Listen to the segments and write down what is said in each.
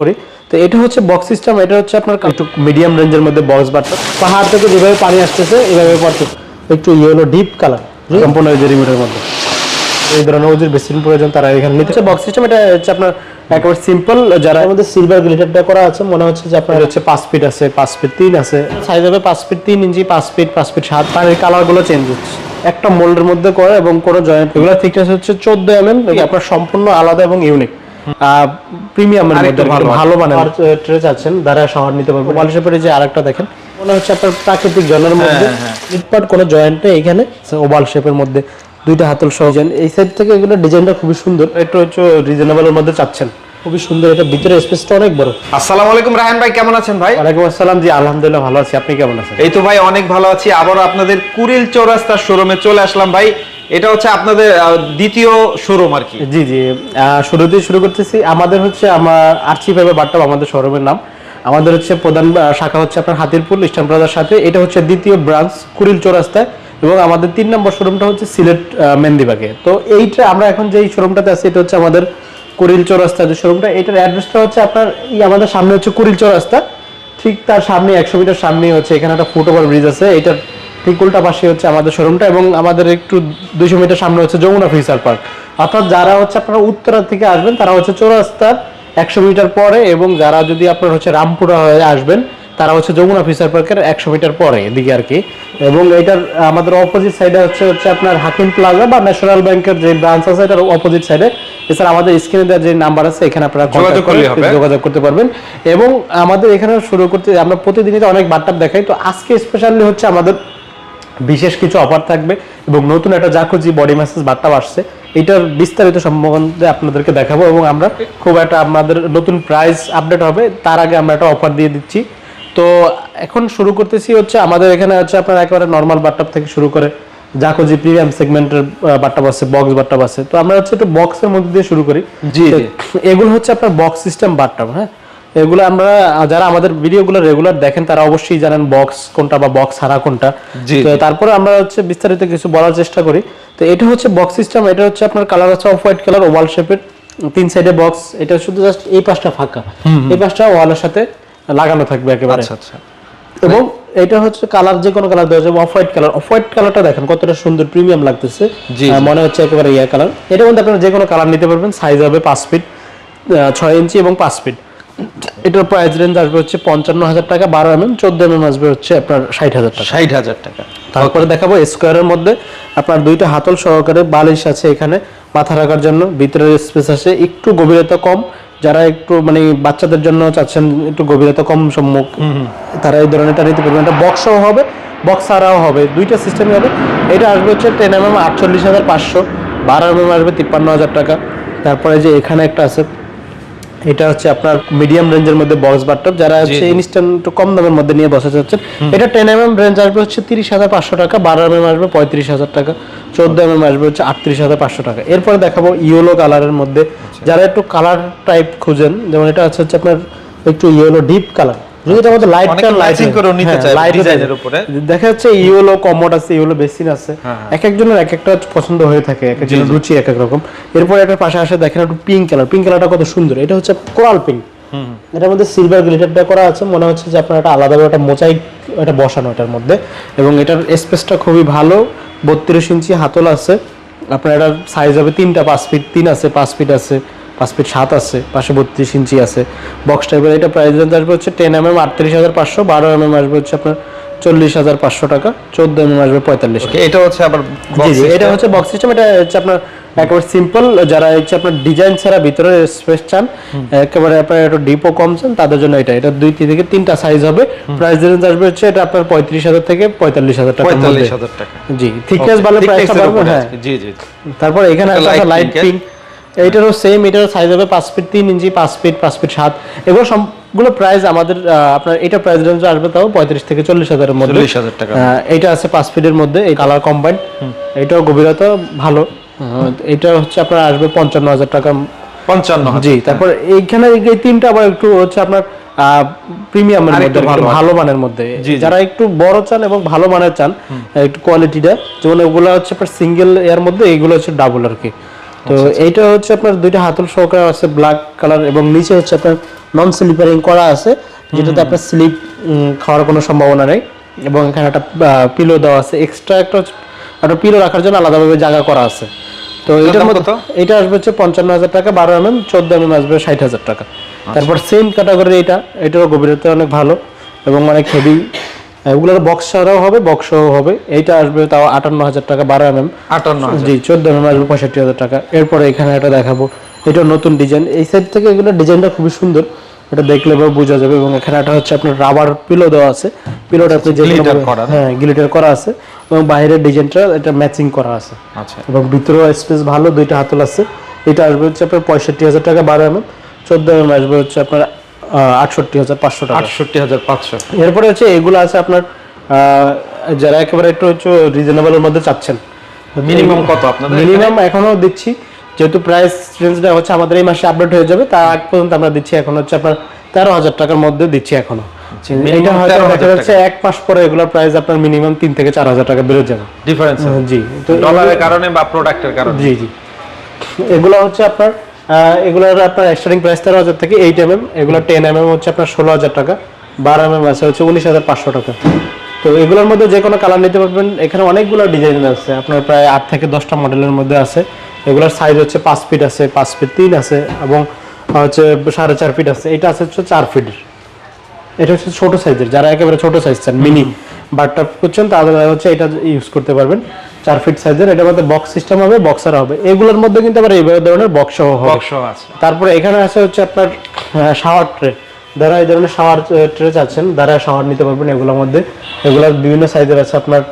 করি। তো এটা হচ্ছে বক্স সিস্টেম এটা হচ্ছে আপনার একটু মিডিয়াম রেঞ্জের মধ্যে বক্স বাটটা পাহাড় থেকে যেভাবে পানি আসতেছে এভাবে পড়তেছে একটু ইয়েলো ডিপ কালার সম্পূর্ণ যে রিমোটের মধ্যে। এই ধরনের ওদের বেসিন প্রয়োজন তারা এখানে নিতে বক্স সিস্টেম এটা হচ্ছে আপনার একেবারে সিম্পল যারা আমাদের সিলভার গ্লিটারটা করা আছে মনে হচ্ছে যে আপনার হচ্ছে পাঁচ ফিট আছে পাঁচ ফিট তিন আছে। সাইজ হবে পাঁচ ফিট তিন ইঞ্চি পাঁচ ফিট পাঁচ ফিট সাত। পানির কালারগুলো চেঞ্জ হচ্ছে। একটা মোল্ডের মধ্যে করে এবং কোনো জয়েন্ট এগুলো থিকনেস হচ্ছে চোদ্দ এম এম আপনার সম্পূর্ণ আলাদা এবং ইউনিক প্রিমিয়ামের মধ্যে ভালো, ভালো মানের। ট্রে চাচ্ছেন দ্বারা শহর নিতে পারব পলিশের পরে যে আরেকটা দেখেন মনে হচ্ছে আপনার প্রাকৃতিক জনের মধ্যে। হ্যাঁ। কোনো জয়েন্ট নেই এখানে ওভাল শেপের মধ্যে দুইটা হাতল সহ। এই সাইড থেকে এগুলো ডিজাইনটা খুবই সুন্দর। একটু হচ্ছে রিজনেবলের মধ্যে চাচ্ছেন। খুবই সুন্দর এটা ভিতরে স্পেসটা অনেক বড়। আসসালামু আলাইকুম রাহান ভাই কেমন আছেন ভাই? ওয়ালাইকুম আসসালাম জি আলহামদুলিল্লাহ ভালো আছি। আপনি কেমন আছেন? এই তো ভাই অনেক ভালো আছি। আবারও আপনাদের কুরিল চৌরাস্তার শোরুমে চলে আসলাম ভাই। এটা হচ্ছে আপনাদের দ্বিতীয় শোরুম আর কি। জি জি আহ, শুরুতেই শুরু করতেছি। আমাদের হচ্ছে আমার আর্চি ফাইবার বাট্টাপ আমাদের শোরুমের নাম। আমাদের হচ্ছে প্রধান শাখা হচ্ছে আপনার হাতিরপুর ইস্টার্ন প্লাজার সাথে। এটা হচ্ছে দ্বিতীয় ব্রাঞ্চ কুড়িল চৌরাস্তায়। এবং আমাদের তিন নম্বর শোরুমটা হচ্ছে সিলেট মেন্দিবাগে তো এইটা আমরা এখন যেই শোরুমটাতে আছি এটা হচ্ছে আমাদের কুড়িল চৌরাস্তা যে শোরুমটা এটার অ্যাড্রেসটা হচ্ছে আপনার এই আমাদের সামনে হচ্ছে কুড়িল চৌরাস্তা। ঠিক তার সামনে একশো মিটার সামনে হচ্ছে এখানে একটা ফুট ওভার ব্রিজ আছে। এটার ঠিক উল্টা পাশে হচ্ছে আমাদের শোরুমটা এবং আমাদের একটু দুইশো মিটার সামনে হচ্ছে যমুনা ফিচার পার্ক। অর্থাৎ যারা হচ্ছে আপনারা উত্তরা থেকে আসবেন তারা হচ্ছে চৌরাস্তার একশো মিটার পরে এবং যারা যদি আপনার হচ্ছে রামপুরা হয়ে আসবেন তারা হচ্ছে যমুনা ফিচার পার্কের একশো মিটার পরে এদিকে আর কি। এবং এটার আমাদের অপোজিট সাইডে হচ্ছে হচ্ছে আপনার হাকিম প্লাজা বা ন্যাশনাল ব্যাংকের যে ব্রাঞ্চ আছে এটার অপোজিট সাইডে এছাড়া আমাদের স্ক্রিনে দেওয়ার যে নাম্বার আছে এখানে আপনারা যোগাযোগ করতে পারবেন। এবং আমাদের এখানে শুরু করতে আমরা প্রতিদিনই তো অনেক বার্তাপ দেখাই তো আজকে স্পেশালি হচ্ছে আমাদের বিশেষ কিছু অফার থাকবে এবং নতুন একটা জাকুজি বডি ম্যাসেজ বার্তাও আসছে। এটার বিস্তারিত সম্বন্ধে আপনাদেরকে দেখাবো এবং আমরা খুব একটা আমাদের নতুন প্রাইস আপডেট হবে তার আগে আমরা একটা অফার দিয়ে দিচ্ছি। তো এখন শুরু করতেছি হচ্ছে আমাদের এখানে হচ্ছে আপনার একেবারে নর্মাল বার্তাপ থেকে শুরু করে জাকোজি প্রিমিয়াম সেগমেন্টের বার্তাপ আছে বক্স বার্তাপ আছে তো আমরা হচ্ছে একটু বক্সের মধ্যে দিয়ে শুরু করি। জি। এগুলো হচ্ছে আপনার বক্স সিস্টেম বাট্টাম হ্যাঁ? এগুলো আমরা যারা আমাদের ভিডিওগুলো রেগুলার দেখেন তারা অবশ্যই জানেন বক্স কোনটা বা বক্স হারা কোনটা। তো তারপরে আমরা হচ্ছে বিস্তারিত কিছু বলার চেষ্টা করি। তো এটা হচ্ছে বক্স সিস্টেম এটা হচ্ছে আপনার কালার আছে অফ হোয়াইট কালার ওয়াল শেপের তিন সাইডে বক্স এটা শুধু জাস্ট এই পাশটা ফাঁকা। এই পাশটা ওয়ালের সাথে লাগানো থাকবে একেবারে। আচ্ছা আচ্ছা। এবং এটা হচ্ছে কালার যে কোনো কালার দেওয়া যাবে off white colour off white কালারটা দেখেন কতটা সুন্দর প্রিমিয়াম লাগতেছে। মনে হচ্ছে একেবারে ইয়া কালার এটা মধ্যে আপনারা যে কোনো কালার নিতে পারবেন সাইজ হবে পাঁচ ফিট ছয় ইঞ্চি এবং পাঁচ ফিট এটার প্রাইস রেঞ্জ আসবে হচ্ছে পঞ্চান্ন হাজার টাকা বারো এম এম চোদ্দ এম এম আসবে হচ্ছে আপনার ষাট হাজার টাকা। ষাট হাজার টাকা। তারপরে দেখাবো স্কোয়ারের মধ্যে আপনার দুইটা হাতল সহকারে বালিশ আছে এখানে মাথা রাখার জন্য। ভিতরের স্পেস আছে একটু গভীরতা কম। যারা একটু মানে বাচ্চাদের জন্য চাচ্ছেন একটু গভীরতা কম সম্মুখ তারা এই ধরনেরটা নিতে পারবেন। এটা বক্সও হবে বক্স ছাড়াও হবে। দুইটা সিস্টেমই হবে। এটা আসবে হচ্ছে টেন এম এম আটচল্লিশ হাজার পাঁচশো। বারো এম এম আসবে তিপ্পান্ন হাজার টাকা। তারপরে যে এখানে একটা আছে এটা হচ্ছে আপনার মিডিয়াম রেঞ্জের মধ্যে বক্স বাট্টপ যারা হচ্ছে ইনস্ট্যান্ট একটু কম দামের মধ্যে নিয়ে বসে যাচ্ছেন এটা টেন এম এম রেঞ্জ আসবে হচ্ছে তিরিশ হাজার পাঁচশো টাকা বারো এমএম এম আসবে পঁয়ত্রিশ হাজার টাকা চোদ্দ এমএম এম আসবে হচ্ছে আটত্রিশ হাজার পাঁচশো টাকা। এরপরে দেখাবো ইয়েলো কালারের মধ্যে যারা একটু কালার টাইপ খুঁজেন যেমন এটা হচ্ছে হচ্ছে আপনার একটু ইয়েলো ডিপ কালার যদি এটা আমাদের লাইট কালার লাইট matching নিতে চায় ডিজাইনের উপরে। দেখা যাচ্ছে ইয়েলো কমোড আছে ইয়েলো বেসিন আছে। হ্যাঁ, এক একজনের এক একটা পছন্দ হয়ে থাকে এক একজনের রুচি এক এক রকম। এরপর একটা পাশে আসে দেখেন একটু পিঙ্ক কালার পিঙ্ক কালারটা কত সুন্দর। এটা হচ্ছে কোরাল পিঙ্ক এটার মধ্যে সিলভার গ্লিটারটা করা আছে। মনে হচ্ছে যে আপনার একটা আলাদা একটা মোচাইক এটা বসানো এটার মধ্যে। এবং এটার স্পেসটা খুবই ভালো। বত্রিশ ইঞ্চি হাতল আছে। আপনার এটার সাইজ হবে তিনটা পাঁচ ফিট তিন আছে পাঁচ ফিট আছে। পাঁচ ফিট সাত আছে পাশে বত্রিশ ইঞ্চি আছে। বক্স টাইপের এটা প্রাইস রেঞ্জ আসবে হচ্ছে টেন এম এম আটত্রিশ হাজার পাঁচশো বারো এম এম আসবে হচ্ছে আপনার চল্লিশ হাজার পাঁচশো টাকা চোদ্দ এম এম আসবে পঁয়তাল্লিশ এটা হচ্ছে আবার জি জি এটা হচ্ছে বক্স সিস্টেম এটা হচ্ছে আপনার একেবারে সিম্পল যারা হচ্ছে আপনার ডিজাইন ছাড়া ভিতরে স্পেস চান একেবারে আপনার একটু ডিপও কম চান তাদের জন্য এটা এটা দুই থেকে তিনটা সাইজ হবে। প্রাইস রেঞ্জ আসবে হচ্ছে এটা আপনার পঁয়ত্রিশ হাজার থেকে পঁয়তাল্লিশ হাজার টাকা পঁয়তাল্লিশ হাজার টাকা। জি থিকনেস ভালো Thickness প্রাইসটা এর পারব উপরে হ্যাঁ। জি জি। তারপর এখানে লাইট পিঙ্ক এইটারও সেম এটারও সাইজ হবে পাঁচ ফিট তিন ইঞ্চি পাঁচ ফিট পাঁচ ফিট সাত। এগুলো সবগুলো প্রাইস আমাদের আপনার এটা প্রাইস রেঞ্জ আসবে তাও পঁয়ত্রিশ থেকে চল্লিশ হাজারের মধ্যে। চল্লিশ হাজার টাকা। এইটা আছে পাঁচ ফিটের মধ্যে এই কালার কম্বাইন এটাও গভীরতা ভালো। এটা হচ্ছে আপনার আসবে পঞ্চান্ন হাজার টাকা। পঞ্চান্ন জি তারপর এইখানে এই তিনটা আবার একটু হচ্ছে আপনার প্রিমিয়ামের মধ্যে ভালো মানের। মধ্যে। যারা একটু বড় চান এবং ভালো মানের চান একটু কোয়ালিটিটা যেমন ওগুলো হচ্ছে আপনার সিঙ্গেল এর মধ্যে এইগুলো হচ্ছে ডাবল আর কি। তো আচ্ছা, এইটা হচ্ছে আপনার দুইটা হাতল সহকারে আছে ব্ল্যাক কালার এবং নিচে হচ্ছে আপনার নন স্লিপারিং করা আছে যেটাতে আপনার স্লিপ খাওয়ার কোনো সম্ভাবনা নেই এবং এখানে একটা পিলো দেওয়া আছে। এক্সট্রা একটা একটা পিলো রাখার জন্য আলাদাভাবে জায়গা করা আছে। তো এটার কত? এটা আসবে হচ্ছে পঞ্চান্ন হাজার টাকা বারো এম এম চোদ্দ এম এম আসবে ষাট হাজার টাকা। আচ্ছা। তারপর সেম ক্যাটাগরি এটা এটারও গভীরতা অনেক ভালো এবং অনেক হেভি এগুলোর বক্স ছাড়াও হবে বক্সও হবে। এইটা আসবে তাও আটান্ন হাজার টাকা বারো এম এম আটান্ন জি চোদ্দ এম আসবে পঁয়ষট্টি হাজার টাকা। এরপরে এখানে একটা দেখাবো এটা নতুন ডিজাইন এই সাইড থেকে এগুলো ডিজাইনটা খুবই সুন্দর। এটা দেখলে এবার বোঝা যাবে এবং এখানে একটা হচ্ছে আপনার রাবার পিলো দেওয়া আছে। পিলোটা আপনি যে হ্যাঁ গ্লিটার করা আছে এবং বাইরের ডিজাইনটা এটা ম্যাচিং করা আছে। আচ্ছা। এবং ভিতরেও স্পেস ভালো দুইটা হাতল আছে। এটা আসবে হচ্ছে আপনার পঁয়ষট্টি হাজার টাকা বারো এম এম চোদ্দ এম আসবে হচ্ছে আপনার আটষট্টি হাজার পাঁচশো টাকা। আটষট্টি হাজার পাঁচশো। এরপরে হচ্ছে এগুলো আছে আপনার যারা একেবারে একটু হচ্ছে রিজনেবলের মধ্যে চাচ্ছেন। মিনিমাম কত আপনাদের মিনিমাম এখনও দিচ্ছি যেহেতু প্রাইস রেঞ্জটা হচ্ছে আমাদের এই মাসে আপডেট হয়ে যাবে তার আগ পর্যন্ত আমরা দিচ্ছি এখন হচ্ছে আপনার তেরো হাজার টাকার মধ্যে দিচ্ছি এখনও minimum এটা হয়তো দেখা যাচ্ছে এক মাস পরে এগুলোর প্রাইস আপনার মিনিমাম তিন থেকে চার হাজার টাকা বেড়ে যাবে। ডিফারেন্স জি। তো ডলারের কারণে বা প্রোডাক্টের কারণে? জি জি। এগুলো হচ্ছে আপনার এগুলোর আপনার স্টার্টিং প্রাইস তেরো হাজার থেকে এইট এম এম এগুলো টেন এম এম হচ্ছে আপনার ষোলো হাজার টাকা বারো এম এম আছে হচ্ছে উনিশ হাজার পাঁচশো টাকা। তো এগুলোর মধ্যে যে কোনো কালার নিতে পারবেন এখানে অনেকগুলো ডিজাইন আছে আপনার প্রায় আট থেকে দশটা মডেলের মধ্যে আছে। এগুলোর সাইজ হচ্ছে পাঁচ ফিট আছে পাঁচ ফিট তিন আছে এবং হচ্ছে সাড়ে চার ফিট আছে। এটা আছে হচ্ছে চার ফিটের এটা হচ্ছে ছোট সাইজের যারা একেবারে ছোট সাইজ চান মিনি বাটটা করছেন তাদের হচ্ছে এটা ইউজ করতে পারবেন। চার ফিট সাইজের এটার মধ্যে বক্স সিস্টেম হবে বক্সার হবে। এগুলোর মধ্যে কিন্তু আবার এই ধরনের বক্স সহ হবে। বক্স আছে। তারপরে এখানে আছে হচ্ছে আপনার শাওয়ার ট্রে যারা এই ধরনের শাওয়ার ট্রে চাচ্ছেন যারা শাওয়ার নিতে পারবেন এগুলোর মধ্যে। এগুলোর বিভিন্ন সাইজের আছে আপনার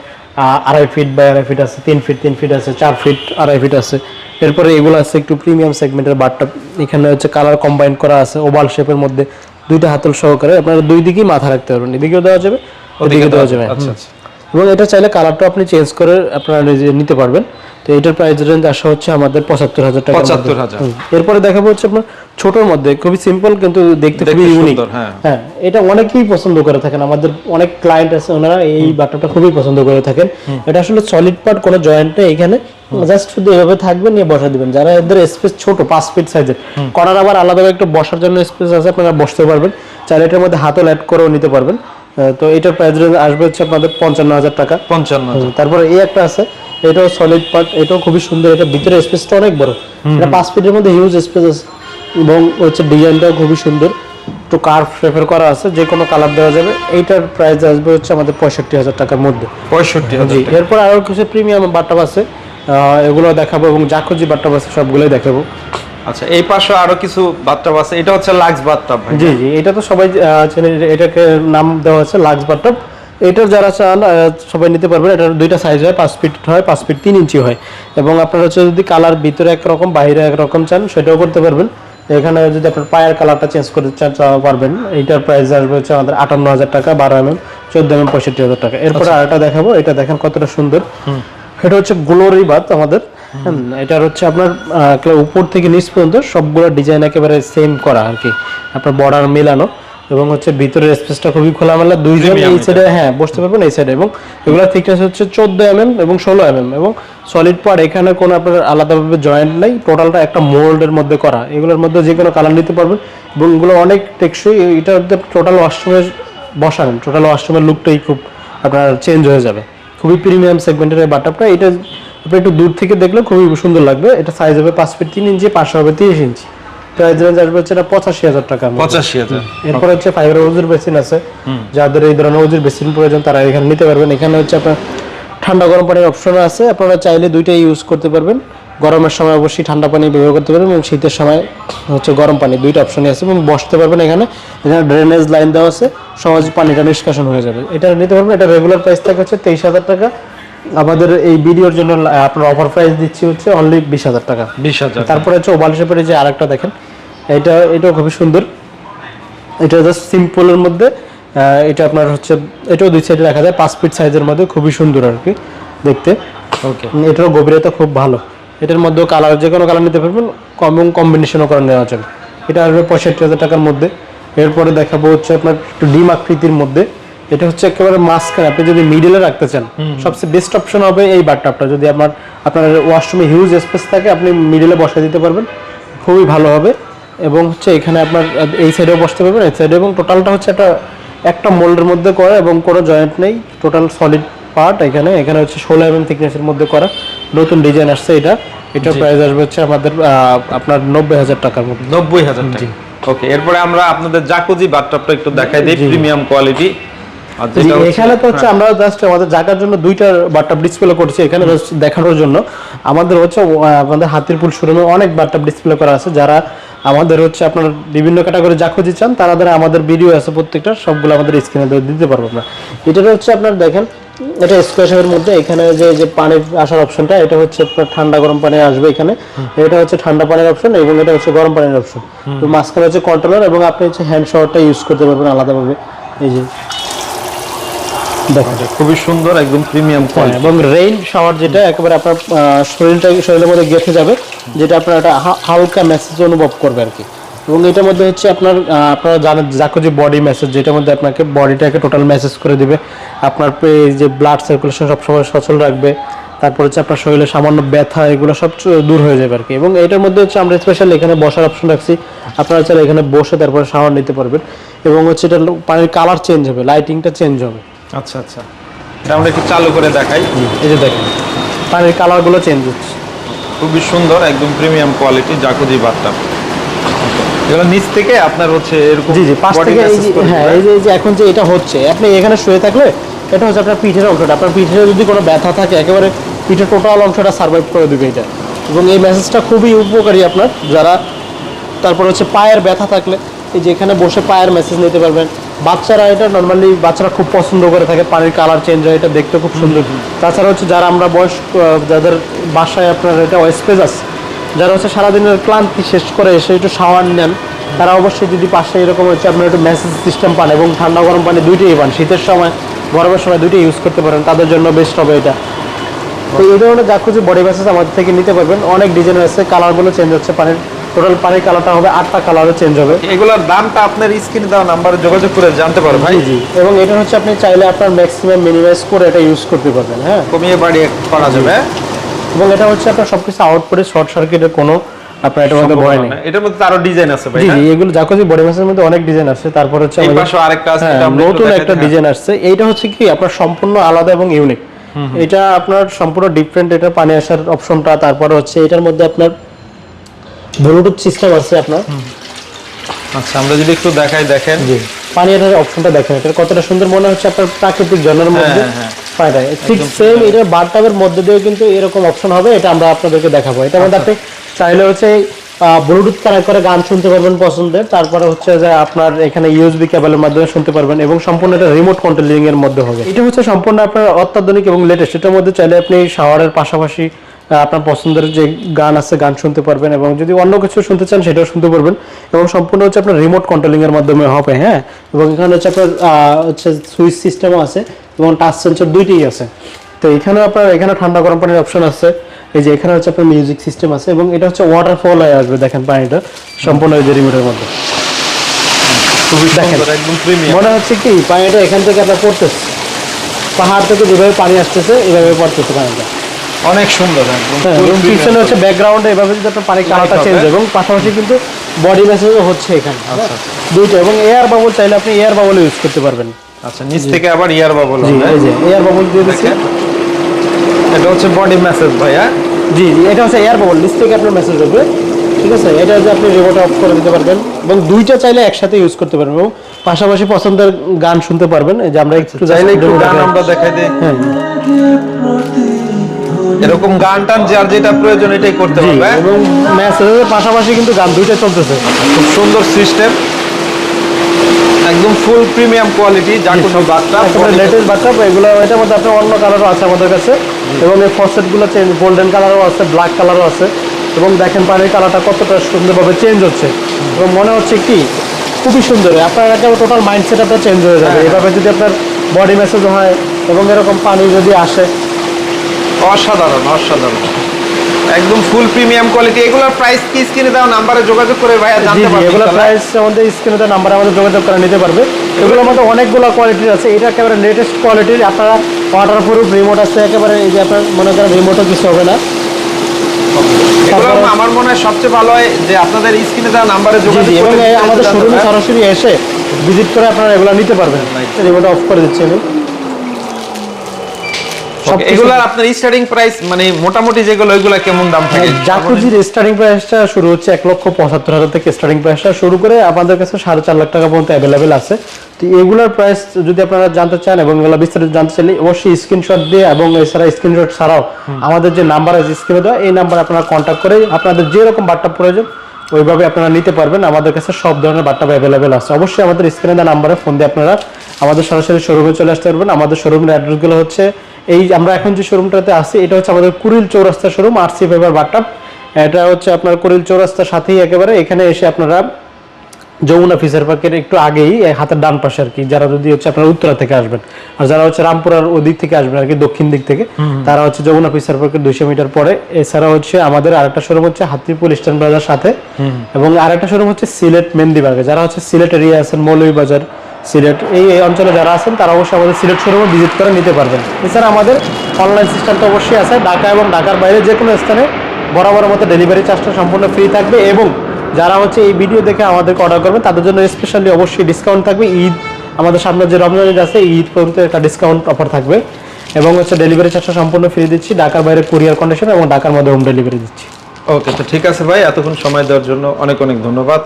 আড়াই ফিট বাই আড়াই ফিট আছে তিন ফিট তিন ফিট আছে চার ফিট আড়াই ফিট আছে। এরপরে এগুলো আছে একটু প্রিমিয়াম সেগমেন্টের বারটা এখানে হচ্ছে কালার কম্বাইন করা আছে ওভাল শেপের মধ্যে। দুইটা হাতল সহকারে আপনারা দুই দিকেই মাথা রাখতে পারবেন। এদিকেও দেওয়া যাবে ওদিকে দেওয়া যাবে। আচ্ছা আচ্ছা। এবং এটা চাইলে কালারটা আপনি চেঞ্জ করে আপনারা নিতে পারবেন। তো এটার প্রাইস রেঞ্জ আসা হচ্ছে আমাদের পঁচাত্তর হাজার টাকা 75,000 এরপরে দেখাবো হচ্ছে আপনার ছোটর মধ্যে খুবই সিম্পল কিন্তু দেখতে খুবই ইউনিক হ্যাঁ। হ্যাঁ এটা অনেকেই পছন্দ করে থাকেন। আমাদের অনেক ক্লায়েন্ট আছে ওনারা এই বাটনটা খুবই পছন্দ করে থাকেন। এটা আসলে সলিড পার্ট কোনো জয়েন্ট নেই এখানে। জাস্ট শুধু এভাবে থাকবে নিয়ে বসা দিবেন। যারা এদের স্পেস ছোট পাঁচ ফিট সাইজের করার আবার আলাদা একটা বসার জন্য স্পেস আছে আপনারা বসতে পারবেন। চাইলে এটার মধ্যে হাতল অ্যাড করেও নিতে পারবেন। তো এটার প্রাইস রেঞ্জ আসবে হচ্ছে আপনাদের পঞ্চান্ন হাজার টাকা। পঞ্চান্ন তারপরে এই একটা আছে এটাও সলিড পার্ট এটাও খুবই সুন্দর এটা ভিতরে স্পেসটা অনেক বড়। এটা পাঁচ ফিটের মধ্যে হিউজ স্পেস আছে এবং হচ্ছে ডিজাইনটাও খুবই সুন্দর। একটু কার্ভ শেপের করা আছে যে কোনো কালার দেওয়া যাবে। এইটার প্রাইস আসবে হচ্ছে আমাদের পঁয়ষট্টি হাজার টাকার মধ্যে। পঁয়ষট্টি জি এরপর আরও কিছু প্রিমিয়াম বাট্টাপ আছে এগুলো দেখাবো এবং জাকুজি বাট্টাপ আছে সবগুলোই দেখাবো। আচ্ছা এই পাশে আরও কিছু বাথটাব আছে এটা হচ্ছে লাক্স বাথটাব জি জি এটা তো সবাই চেনে এটাকে নাম দেওয়া হচ্ছে লাক্স বাট্টপ এটার যারা চান সবাই নিতে পারবেন এটার দুইটা সাইজ হয় পাঁচ ফিট হয় পাঁচ ফিট তিন ইঞ্চি হয়। এবং আপনার হচ্ছে যদি কালার ভিতরে একরকম বাইরে একরকম চান সেটাও করতে পারবেন। এখানে যদি আপনার পায়ের কালারটা চেঞ্জ করতে চান পারবেন। এইটার প্রাইস আসবে হচ্ছে আমাদের আটান্ন হাজার টাকা বারো এম এম চোদ্দ এম এম পঁয়ষট্টি হাজার টাকা। এরপরে আরেকটা দেখাবো এটা দেখেন কতটা সুন্দর। এটা হচ্ছে গ্লোরি বাত আমাদের। এটার হচ্ছে আপনার উপর থেকে নিচ পর্যন্ত সবগুলো ডিজাইন একেবারে সেম করা আর কি। আপনার বর্ডার মেলানো এবং হচ্ছে ভিতরের স্পেসটা খুবই খোলামেলা। দুইজন এই সাইডে হ্যাঁ বসতে পারবেন এই সাইডে এবং এগুলো থিকনেস হচ্ছে চোদ্দ এম এম এবং ষোলো এম এম এবং সলিড পার্ট এখানে কোনো আপনার আলাদাভাবে জয়েন্ট নেই। টোটালটা একটা মোল্ডের মধ্যে করা। এগুলোর মধ্যে যে কোনো কালার নিতে পারবেন এবং এগুলো অনেক টেকসই। এটা টোটাল ওয়াশরুমে বসান টোটাল ওয়াশরুমের লুকটাই খুব আপনার চেঞ্জ হয়ে যাবে। খুবই প্রিমিয়াম সেগমেন্টের এই বাটআপটা এটা আপনি একটু দূর থেকে দেখলে খুবই সুন্দর লাগবে। এটা সাইজ হবে পাঁচ ফিট তিন ইঞ্চি পাঁচশো হবে তিরিশ ইঞ্চি। প্রাইস রেঞ্জ আসবে হচ্ছে এটা পঁচাশি হাজার টাকা পঁচাশি হাজার। এরপর হচ্ছে ফাইবার ওজুর বেসিন আছে। যাদের এই ধরনের ওজুর বেসিন প্রয়োজন তারা এখানে নিতে পারবেন। এখানে হচ্ছে আপনার ঠান্ডা গরম পানির অপশন আছে। আপনারা চাইলে দুইটাই ইউজ করতে পারবেন। গরমের সময় অবশ্যই ঠান্ডা পানি ব্যবহার করতে পারবেন এবং শীতের সময় হচ্ছে গরম পানি দুইটা অপশনই আছে এবং বসতে পারবেন এখানে। এখানে ড্রেনেজ লাইন দেওয়া আছে। সহজে পানিটা নিষ্কাশন হয়ে যাবে। এটা নিতে পারবেন। এটা রেগুলার প্রাইস থাকে হচ্ছে তেইশ হাজার টাকা। আমাদের এই ভিডিওর জন্য আপনার অফার প্রাইস দিচ্ছি হচ্ছে অনলি বিশ হাজার টাকা। বিশ হাজার তারপরে হচ্ছে ওভাল শেপের যে আরেকটা দেখেন এটা এটাও খুবই সুন্দর। এটা জাস্ট সিম্পলের মধ্যে এটা আপনার হচ্ছে এটাও দুই সাইডে রাখা যায় পাঁচ ফিট সাইজের মধ্যে খুবই সুন্দর আর কি দেখতে। ওকে এটারও গভীরতা খুব ভালো। এটার মধ্যেও কালার যে কোনো কালার নিতে পারবেন কম এবং কম্বিনেশনও করে নেওয়া যাবে। এটা আসবে পঁয়ষট্টি হাজার টাকার মধ্যে। এরপরে দেখাবো হচ্ছে আপনার একটু ডিম আকৃতির মধ্যে। এটা হচ্ছে একেবারে মাঝখানে। আপনি যদি মিডিলে রাখতে চান সবচেয়ে বেস্ট অপশন হবে এই বাটটাপটা যদি আপনার আপনার ওয়াশরুমে হিউজ স্পেস থাকে আপনি মিডিলে বসা দিতে পারবেন। খুবই ভালো হবে। এবং হচ্ছে এখানে আপনার এই সাইডেও বসতে পারবেন এই সাইডে এবং টোটালটা হচ্ছে একটা একটা মোল্ডের মধ্যে করা এবং কোনো জয়েন্ট নেই। টোটাল সলিড পার্ট এখানে। এখানে হচ্ছে ষোলো এম থিকনেসের মধ্যে করা। নতুন ডিজাইন আসছে এটা। এটার প্রাইস আসবে হচ্ছে আমাদের আপনার নব্বই হাজার টাকার মধ্যে। নব্বই হাজার টাকা। ওকে এরপরে আমরা আপনাদের জাকুজি বাথটাবটা একটু দেখাই দিই। প্রিমিয়াম কোয়ালিটি এখানে তো হচ্ছে আমরা জাস্ট আমাদের জায়গার জন্য দুইটা বাটটাপ ডিসপ্লে করছি এখানে দেখানোর জন্য। আমাদের হচ্ছে আমাদের হাতিরপুল শোরুমে অনেক বাটটাপ ডিসপ্লে করা আছে যারা আমাদের হচ্ছে আপনার বিভিন্ন ক্যাটাগরি যা খুঁজে চান তারা দ্বারা আমাদের ভিডিও আছে প্রত্যেকটা সবগুলো আমাদের স্ক্রিনে দিতে পারব আমরা। এটা হচ্ছে আপনার দেখেন এটা স্কোয়াশের মধ্যে এখানে যে যে পানির আসার অপশনটা এটা হচ্ছে আপনার ঠান্ডা গরম পানি আসবে এখানে। এটা হচ্ছে ঠান্ডা পানির অপশন এবং এটা হচ্ছে গরম পানির অপশন তো মাঝখানে হচ্ছে কন্ট্রোলার এবং আপনি হচ্ছে হ্যান্ড শাওয়ারটা ইউজ করতে পারবেন আলাদাভাবে। এই যে দেখেন খুবই সুন্দর একদম প্রিমিয়াম কোয়ালিটি এবং রেইন শাওয়ার যেটা একেবারে আপনার শরীরটা শরীরের মধ্যে গেঁথে যাবে যেটা আপনার একটা হালকা মেসেজ অনুভব করবে আর কি। এবং এটার মধ্যে হচ্ছে আপনার আপনারা জানেন যাকে যে বডি মেসেজ যেটার মধ্যে আপনাকে বডিটাকে টোটাল মেসেজ করে দিবে। আপনার যে ব্লাড সার্কুলেশন সবসময় সচল রাখবে। তারপর হচ্ছে আপনার শরীরে সামান্য ব্যথা এগুলো সব দূর হয়ে যাবে আর কি। এবং এটার মধ্যে হচ্ছে আমরা স্পেশাল এখানে বসার অপশন রাখছি। আপনারা চাইলে এখানে বসে তারপরে শাওয়ার নিতে পারবেন। এবং হচ্ছে এটা পানির কালার চেঞ্জ হবে লাইটিংটা চেঞ্জ হবে। আচ্ছা আচ্ছা। এটা আমরা একটু চালু করে দেখাই। এই যে দেখেন পানির কালারগুলো চেঞ্জ হচ্ছে। খুবই সুন্দর একদম প্রিমিয়াম কোয়ালিটি জাকুজি বাথটাব এগুলো নিচ থেকে আপনার হচ্ছে এরকম জি জি পাশ থেকে এই যে হ্যাঁ এই যে এই যে এখন যে এটা হচ্ছে আপনি এখানে শুয়ে থাকলে এটা হচ্ছে আপনার পিঠের অংশটা। আপনার পিঠে যদি কোনো ব্যথা থাকে একেবারে পিঠের টোটাল অংশটা সার্ভাইভ করে দেবে এটা। এবং এই মেসেজটা খুবই উপকারী আপনার যারা তারপর হচ্ছে পায়ের ব্যথা থাকলে এই যে এখানে বসে পায়ের মেসেজ নিতে পারবেন। বাচ্চারা এটা নর্মালি বাচ্চারা খুব পছন্দ করে থাকে পানির কালার চেঞ্জ হয় এটা দেখতে খুব সুন্দর। তাছাড়া হচ্ছে যারা আমরা বয়স্ক যাদের বাসায় আপনার এটা স্পেস আছে যারা হচ্ছে সারাদিনের ক্লান্তি শেষ করে এসে একটু শাওয়ার নেন তারা অবশ্যই যদি পাশে এরকম হচ্ছে আপনার একটু মেসেজ সিস্টেম পান এবং ঠান্ডা গরম পানি দুইটাই পান শীতের সময় গরমের সময় দুইটাই ইউজ করতে পারেন তাদের জন্য বেস্ট হবে এটা। তো এই ধরনের যা কিছু বডি মেসেজ আমাদের থেকে নিতে পারবেন অনেক ডিজাইন আছে কালারগুলো চেঞ্জ হচ্ছে পানির। টোটাল পানির কালারটা হবে আটটা কালারও চেঞ্জ হবে। এগুলোর দামটা আপনার স্ক্রিনে দেওয়া নাম্বারে যোগাযোগ করে জানতে পারো ভাই জি। এবং এটা হচ্ছে আপনি চাইলে আপনার ম্যাক্সিমাম মিনিমাইজ করে এটা ইউজ করতে পারবেন হ্যাঁ। কমিয়ে বাড়িয়ে করা যাবে। হ্যাঁ? এবং এটা হচ্ছে আপনার সবকিছু আউট করে শর্ট সার্কিটের কোনো আপনার এটার মধ্যে ভয় নেই। এটার মধ্যে আরও ডিজাইন আছে ভাই জি এগুলো বডি ম্যাসের মধ্যে অনেক ডিজাইন আছে। তারপর হচ্ছে এই পাশেও আরেকটা আছে, হ্যাঁ, নতুন একটা ডিজাইন আসছে। এইটা হচ্ছে কি আপনার সম্পূর্ণ আলাদা এবং ইউনিক এটা আপনার সম্পূর্ণ ডিফারেন্ট এটা পানি আসার অপশনটা তারপরে হচ্ছে এটার মধ্যে আপনার ব্লুটুথ সিস্টেম আছে আপনার। আচ্ছা আমরা যদি একটু দেখাই দেখেন। জি। পানি এটার অপশনটা দেখেন এটা কতটা সুন্দর মনে হচ্ছে আপনার প্রাকৃতিক জলের মধ্যে। হ্যাঁ, হ্যাঁ। পানিটা ঠিক সেম এটা বারটাবের মধ্যে দিয়েও কিন্তু এরকম অপশন হবে এটা আমরা আপনাদেরকে দেখাবো। এটার মধ্যে আপনি চাইলে হচ্ছে ব্লুটুথ কানেক্ট করে গান শুনতে পারবেন পছন্দের। তারপরে হচ্ছে যে আপনার এখানে ইউএসবি কেবলের মাধ্যমে শুনতে পারবেন এবং সম্পূর্ণ এটা রিমোট কন্ট্রোলিং এর মধ্যে হবে। এটা হচ্ছে সম্পূর্ণ আপনার অত্যাধুনিক এবং লেটেস্ট এটার মধ্যে চাইলে আপনি শাওয়ারের পাশাপাশি আপনার পছন্দের যে গান আছে গান শুনতে পারবেন এবং যদি অন্য কিছু শুনতে চান সেটাও শুনতে পারবেন এবং সম্পূর্ণ হচ্ছে আপনার রিমোট কন্ট্রোলিং এর মাধ্যমে হবে হ্যাঁ? এবং এখানে হচ্ছে আপনার হচ্ছে সুইচ সিস্টেমও আছে এবং টাচ সেন্সর দুইটাই আছে। তো এখানে আপনার এখানে ঠান্ডা গরম পানির অপশন আছে। এই যে এখানে হচ্ছে আপনার মিউজিক সিস্টেম আছে এবং এটা হচ্ছে ওয়াটারফল হয়ে আসবে দেখেন পানিটা সম্পূর্ণ এই যে রিমোটের মধ্যে। মনে হচ্ছে কি পানিটা এখান থেকে আপনার পড়তেছে। পাহাড় থেকে যেভাবে পানি আসতেছে এভাবে পড়তেছে পানিটা। অনেক সুন্দর একদম। হ্যাঁ। পিছনে হচ্ছে ব্যাকগ্রাউন্ডে এভাবে যদি আপনার পানির কালারটা। চেঞ্জ এবং পাশাপাশি কিন্তু বডি মেসেজও হচ্ছে এখানে। আচ্ছা, হ্যাঁ? দুইটা এবং এয়ার বাবল চাইলে আপনি এয়ার বাবল ইউজ করতে পারবেন। আচ্ছা নিচ থেকে আবার ইয়ার বাবল এই যে এয়ার বাবল দিয়ে দিচ্ছি। এটা হচ্ছে বডি মেসেজ ভাইয়া জি জি এটা হচ্ছে এয়ার বাবল নিচ থেকে আপনার মেসেজ হবে। ঠিক আছে? এটা যে আপনি রিমোট অফ করে দিতে পারবেন। এবং দুইটা চাইলে একসাথে ইউজ করতে পারবেন এবং পাশাপাশি পছন্দের গান শুনতে পারবেন। যে আমরা একটু আচ্ছা, চাইলে একটু গান আমরা দেখাই দিই। হ্যাঁ। এরকম গান টান যার যেটা প্রয়োজন এটাই করতে হবে এবং মেসেজের পাশাপাশি কিন্তু গান দুইটা চলতেছে। খুব সুন্দর সিস্টেম। একদম ফুল প্রিমিয়াম কোয়ালিটি যা কোনো বাচ্চা লেটেস্ট বাচ্চা এগুলো এটার মধ্যে আপনার অন্য কালারও আছে আমাদের কাছে। এবং এই ফসেটগুলো চেঞ্জ গোল্ডেন কালারও আছে ব্ল্যাক কালারও আছে। এবং দেখেন পানির কালারটা কতটা সুন্দরভাবে চেঞ্জ হচ্ছে। এবং মনে হচ্ছে কি খুবই সুন্দর। আপনার একেবারে টোটাল মাইন্ডসেট আপনার চেঞ্জ হয়ে যাবে। হ্যাঁ। এভাবে যদি আপনার বডি মেসেজ হয় এবং এরকম পানি যদি আসে অসাধারণ অসাধারণ। একদম ফুল প্রিমিয়াম কোয়ালিটি এগুলোর প্রাইস কি স্ক্রিনে দেওয়া নাম্বারে যোগাযোগ করে ভাইয়া জানতে জি পারবেন এগুলো তাহলে? প্রাইস আমাদের স্ক্রিনে দাও নাম্বার আমাদের যোগাযোগ করে নিতে পারবে। এগুলোর মধ্যে অনেকগুলো কোয়ালিটির আছে এটা একেবারে লেটেস্ট কোয়ালিটির আপনারা ওয়াটার প্রুফ রিমোট আছে একেবারে এই যে আপনার মনে করেন রিমোটও কিছু হবে না। আমার মনে হয় সবচেয়ে ভালো হয় যে আপনাদের স্ক্রিনে দেওয়া নাম্বারে যোগাযোগ এবং করে আমাদের শোরুমে সরাসরি এসে ভিজিট করে আপনারা এগুলো নিতে পারবেন। রিমোট অফ করে দিচ্ছি আমি। এগুলার আপনার স্টার্টিং প্রাইস মানে মোটামুটি যেগুলো ওইগুলা কেমন দাম থাকে? জাকুজির স্টার্টিং প্রাইসটা শুরু হচ্ছে এক লক্ষ পঁচাত্তর হাজার থেকে স্টার্টিং প্রাইসটা শুরু করে আমাদের কাছে সাড়ে চার লাখ টাকা পর্যন্ত অ্যাভেলেবেল আছে। তো এগুলোর প্রাইস যদি আপনারা জানতে চান এবং এগুলো বিস্তারিত জানতে চাইলে অবশ্যই স্ক্রিনশট দিয়ে এবং এছাড়া স্ক্রিনশট ছাড়াও আমাদের যে নাম্বার আছে স্ক্রিনে দেওয়া এই নাম্বার আপনারা কন্ট্যাক্ট করে আপনাদের যেরকম বার্তা প্রয়োজন ওইভাবে আপনারা নিতে পারবেন। আমাদের কাছে সব ধরনের বাট্টা অ্যাভেলেবেল আছে। অবশ্যই আমাদের স্ক্রিনে দেওয়া নাম্বারে ফোন দিয়ে আপনারা আমাদের সরাসরি শোরুমে চলে আসতে পারবেন। আমাদের শোরুমের অ্যাড্রেসগুলো হচ্ছে এই আমরা এখন যে শোরুমটাতে আছি, এটা হচ্ছে আমাদের কুড়িল চৌরাস্তা শোরুম আর সি ফেভার বাট্টা এটা হচ্ছে আপনার কুড়িল চৌরাস্তার সাথেই একেবারে। এখানে এসে আপনারা যমুনা ফিসার পার্কের একটু আগেই হাতের ডান পাশে আর কি যারা যদি হচ্ছে আপনার উত্তরা থেকে আসবেন আর যারা হচ্ছে রামপুরার ওদিক থেকে আসবেন আর কি দক্ষিণ দিক থেকে তারা হচ্ছে যমুনা ফিসার পার্কের দুইশো মিটার পরে এছাড়া হচ্ছে আমাদের আরেকটা শোরুম হচ্ছে হাতিপুর ইস্টার্ন বাজার সাথে এবং আরেকটা শোরুম হচ্ছে সিলেট মেন্দিবাগে যারা হচ্ছে সিলেট এরিয়া আছেন মৌলভীবাজার সিলেট এই এই অঞ্চলে যারা আছেন তারা অবশ্যই আমাদের সিলেট শোরুমে ভিজিট করে নিতে পারবেন। এছাড়া আমাদের অনলাইন সিস্টেম তো অবশ্যই আছে ঢাকা এবং ঢাকার বাইরে যে কোনো স্থানে বরাবর মতো ডেলিভারি চার্জটা সম্পূর্ণ ফ্রি থাকবে এবং যারা হচ্ছে এই ভিডিও দেখে আমাদেরকে অর্ডার করবেন তাদের জন্য স্পেশালি অবশ্যই ডিসকাউন্ট থাকবে। ঈদ, আমাদের সামনে যে রমজান ঈদ আছে ঈদ পর্যন্ত একটা ডিসকাউন্ট অফার থাকবে। এবং হচ্ছে ডেলিভারি চার্জটা সম্পূর্ণ ফ্রি দিচ্ছি, ঢাকার বাইরে কুরিয়ার কন্ডিশন এবং ঢাকার মধ্যে হোম ডেলিভারি দিচ্ছি। ওকে তো ঠিক আছে ভাই, এতক্ষণ সময় দেওয়ার জন্য অনেক অনেক ধন্যবাদ।